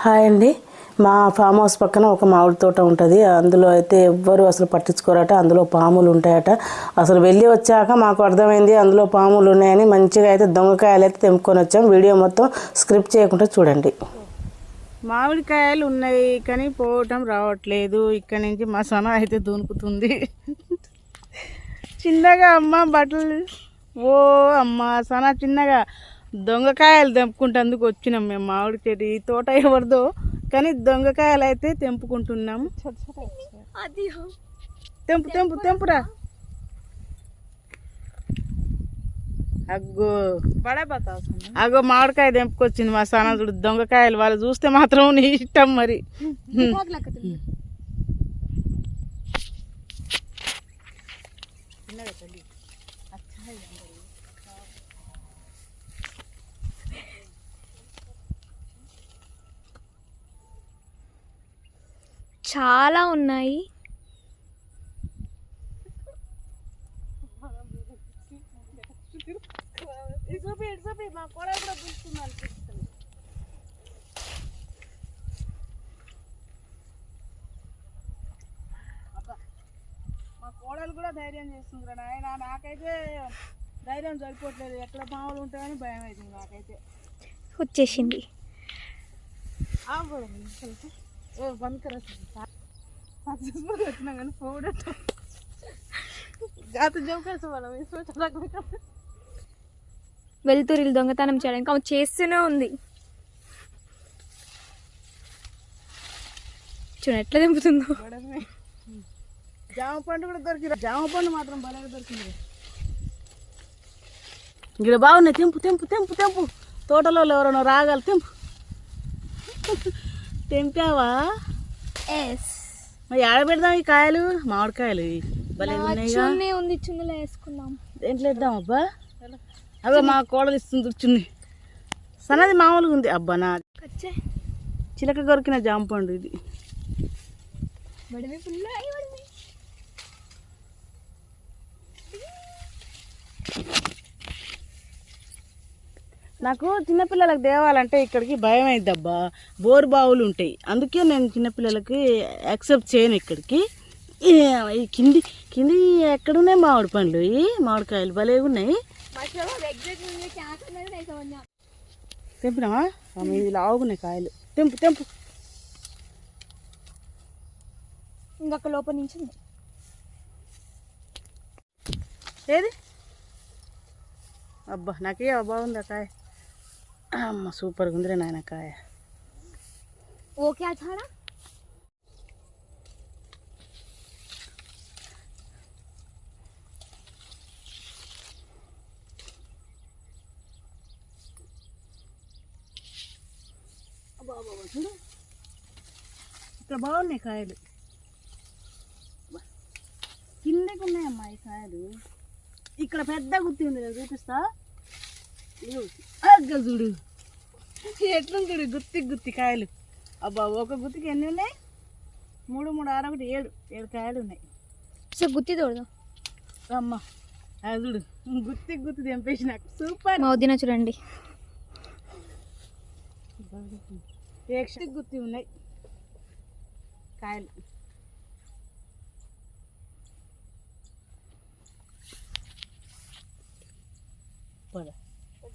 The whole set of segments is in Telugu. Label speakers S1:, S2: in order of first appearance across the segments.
S1: హాయ్ అండి. మా ఫామ్ హౌస్ పక్కన ఒక మామిడి తోట ఉంటుంది. అందులో అయితే ఎవ్వరు అసలు పట్టించుకోరట. అందులో పాములు ఉంటాయట. అసలు వెళ్ళి వచ్చాక మాకు అర్థమైంది అందులో పాములు ఉన్నాయని మంచిగా అయితే దొంగకాయలు అయితే తెంపుకొని వచ్చాం. వీడియో మొత్తం స్క్రిప్ట్ చేయకుండా చూడండి. మామిడికాయలు ఉన్నాయి కానీ పోవటం రావట్లేదు. ఇక్కడ నుంచి మా సన అయితే దూనుకుతుంది. చిన్నగా అమ్మ బట్టలు ఓ అమ్మ సన చిన్నగా దొంగకాయలు తెంపుకుంటేందుకు వచ్చినాం మేము మామిడి చెట్టు ఈ తోట ఎవరిదో. కానీ దొంగకాయలు అయితే తెంపుకుంటున్నాం. తెంపు తెంపు తెంపురా. అగ్గో. అగ్గో మామిడికాయ తెంపుకొచ్చింది మా సనదుడు దొంగకాయలు వాళ్ళు చూస్తే మాత్రం నీ ఇష్టం మరి.
S2: చాలా ఉన్నాయి.
S1: మా కోడలు కూడా ధైర్యం చేస్తుంది నాయన. నాకైతే ధైర్యం సరిపోవట్లేదు. ఎక్కడ పాములు ఉంటాయని భయం అవుతుంది నాకైతే.
S2: వచ్చేసింది.
S1: బంద్ కరా వచ్చినా కానీ
S2: వెలుతురిలు దొంగతనం చేయడానికి ఆమె చేస్తూనే ఉంది. చూడండి ఎట్లా దింపుతుందో.
S1: జామ పండు కూడా దొరికింది జామ పండు మాత్రం భలేగా దొరికింది ఇక్కడ బాగున్నాయి. తెంపు తెంపు తెంపు తెంపు. తోటలో ఎవరైనా రాగాలి తెంపు. తెంపావా? మరి ఆడ పెడదాం ఈ కాయలు? మామిడికాయలు భలే
S2: చున్నీ ఉంది చున్నీలో వేసుకుందాం.
S1: దేంట్లో ఇద్దాం అబ్బా? అబ్బా మా కోడలు ఇస్తుంది కూర్చుంది సన్నది మామూలుగా ఉంది. అబ్బా నా చిలక కొరికిన జామ పండు ఇది. నాకు చిన్నపిల్లలకు తేవాలంటే ఇక్కడికి భయం అబ్బా బోరు బావులు ఉంటాయి. అందుకే నేను చిన్నపిల్లలకి యాక్సెప్ట్ చేయను ఇక్కడికి. ఈ కింది కింది ఎక్కడున్నాయి మామిడి పండ్లు? ఈ మామిడికాయలు భలే ఉన్నాయి. తెంపినావా? అమ్మ, ఇది లావుగున్నాయి కాయలు. తెంపు తెంపు.
S2: ఇంకొక లోపల నుంచి.
S1: ఏది? అబ్బా నాకే బాగుంది ఆ కాయ. అమ్మ సూపర్గా ఉందిరే నాయన కాయ
S2: ఓకే అచాడా
S1: చూడు. బాగున్నాయి కాయలు. కిందకి ఉన్నాయమ్మా ఈ కాయలు. ఇక్కడ పెద్ద గుత్తి ఉంది చూపిస్తా. అగ్గ చూడు ఎట్లుంది గుత్తి గుత్తి కాయలు. అబ్బా ఒక గుత్తికి ఎన్ని ఉన్నాయి? మూడు మూడు ఆరు ఒకటి ఏడు. ఏడు కాయలు ఉన్నాయి.
S2: సో గుత్తి తోడదు.
S1: అమ్మ చూడు. గుత్తి గుత్తి తెంపేసి నాకు. సూపర్.
S2: మౌదిన చూడండి.
S1: గుత్తి ఉన్నాయి. కాయలు. పదా.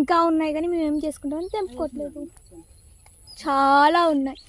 S2: ఇంకా ఉన్నాయి కానీ మేము ఏం చేసుకుంటామని తెంపుకోవట్లేదు. చాలా ఉన్నాయి.